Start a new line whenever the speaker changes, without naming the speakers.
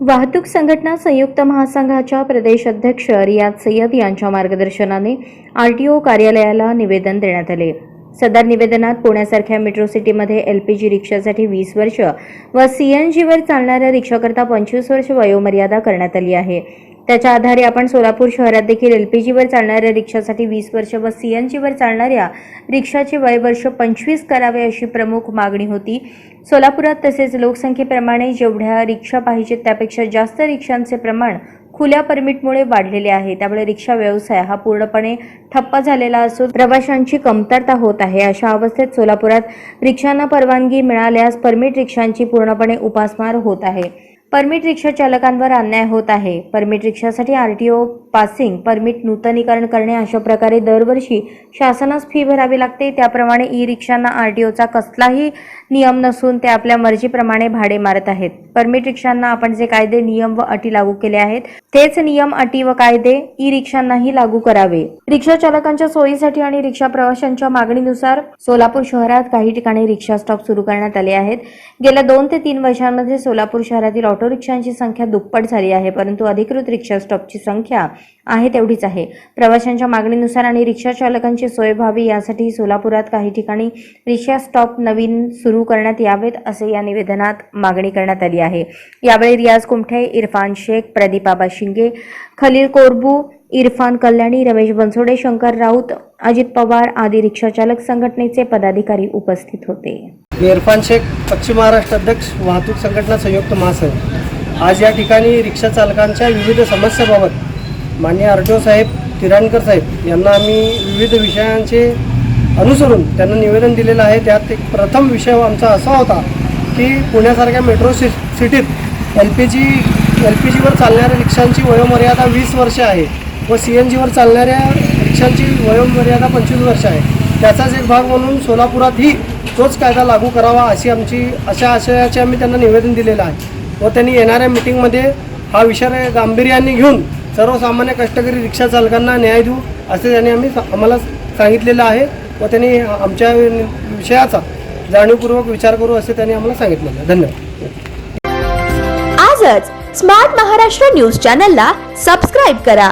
वाहतूक संघटना संयुक्त महासंघाच्या प्रदेश अध्यक्ष रियाज सय्यद यांच्या मार्गदर्शनाने आर टी ओ कार्यालयाला निवेदन देण्यात आले. सदर निवेदनात पुण्यासारख्या मेट्रो सिटीमध्ये एल पी जी रिक्षासाठी वीस वर्ष व सी एन जीवर चालणाऱ्या रिक्षाकरता पंचवीस वर्ष वयोमर्यादा करण्यात आली आहे. त्याच्या आधारे आपण सोलापूर शहरात देखील एल पी जीवर चालणाऱ्या रिक्षासाठी वीस वर्ष व सी एन जीवर चालणाऱ्या रिक्षाचे वय वर्ष पंचवीस करावे अशी प्रमुख मागणी होती. सोलापुरात तसेच लोकसंख्येप्रमाणे जेवढ्या रिक्षा पाहिजेत त्यापेक्षा जास्त रिक्षांचे प्रमाण खुल्या परमिटमुळे वाढलेले आहे. त्यामुळे रिक्षा व्यवसाय हा पूर्णपणे ठप्प झालेला असून प्रवाशांची कमतरता होत आहे. अशा अवस्थेत सोलापुरात रिक्षांना परवानगी मिळाल्यास परमिट रिक्षांची पूर्णपणे उपासमार होत आहे. परमिट रिक्षा चालकांवर अन्याय होत आहे. Permit रिक्षासाठी R T O passing permit नूतनीकरण करणे अशा प्रकारे दरवर्षी शासनास फी भरावी लागते. त्याप्रमाणे ई रिक्षांना आर टी ओचा कसलाही नियम नसून ते आपल्या मर्जीप्रमाणे भाडे मारत आहेत. परमिट रिक्षांना आपण जे कायदे नियम व अटी लागू केले आहेत तेच नियम अटी व कायदे ई रिक्षांनाही लागू करावे. रिक्षा चालकांच्या सोयीसाठी आणि रिक्षा प्रवाशांच्या मागणीनुसार सोलापूर शहरात काही ठिकाणी रिक्षा स्टॉप सुरू करण्यात आले आहेत. गेल्या दोन ते तीन वर्षांमध्ये सोलापूर शहरातील ऑटो रिक्षांची संख्या दुप्पट झाली आहे परंतु अधिकृत रिक्षा स्टॉपची संख्या आहे तेवढीच आहे. प्रवाशांच्या मागणीनुसार आणि रिक्षा चालकांची सोय व्हावी यासाठी सोलापुरात काही ठिकाणी रिक्षा स्टॉप नवीन सुरू करण्यात यावेत असे या निवेदनात मागणी करण्यात आली आहे. यावेळी रियाज कुमठे इरफान शेख प्रदीप बाबा शिंगे खलील कोरबू इरफान कल्याणी रमेश बनसोडे शंकर राऊत अजित पवार आदी रिक्षाचालक संघटनेचे पदाधिकारी उपस्थित होते.
मी इरफान शेख पश्चिम महाराष्ट्र अध्यक्ष वाहतूक संघटना संयुक्त महासंघ. आज या ठिकाणी रिक्षा चालकांच्या विविध समस्याबाबत माननीय आर टी ओ साहेब तिराणकर साहेब यांना आम्ही विविध विषयांचे अनुसरून त्यांना निवेदन दिलेलं आहे. त्यात एक प्रथम विषय आमचा असा होता की पुण्यासारख्या मेट्रो सि सिटीत L P G L P जीवर चालणाऱ्या रिक्षांची वयोमर्यादा वीस वर्ष आहे व सी एन जीवर चालणाऱ्या रिक्षांची वयोमर्यादा पंचवीस वर्ष आहे. त्याचाच एक भाग म्हणून सोलापुरातही तोच कायदा लागू करावा अशी आमची अशा आशयाचे आम्ही त्यांना निवेदन दिलेलं आहे. व त्यांनी येणाऱ्या मिटिंगमध्ये हा विषय गांभीर्याने घेऊन सर्वसामान्य कष्टकरी रिक्षा चालकांना न्याय देऊ असे त्यांनी आम्ही आम्हाला सांगितलेलं आहे व त्यांनी आमच्या विषयाचा जाणीवपूर्वक विचार करू असे त्यांनी आम्हाला सांगितलेलं धन्यवाद.
आजच स्मार्ट महाराष्ट्र न्यूज चॅनलला सबस्क्राईब करा.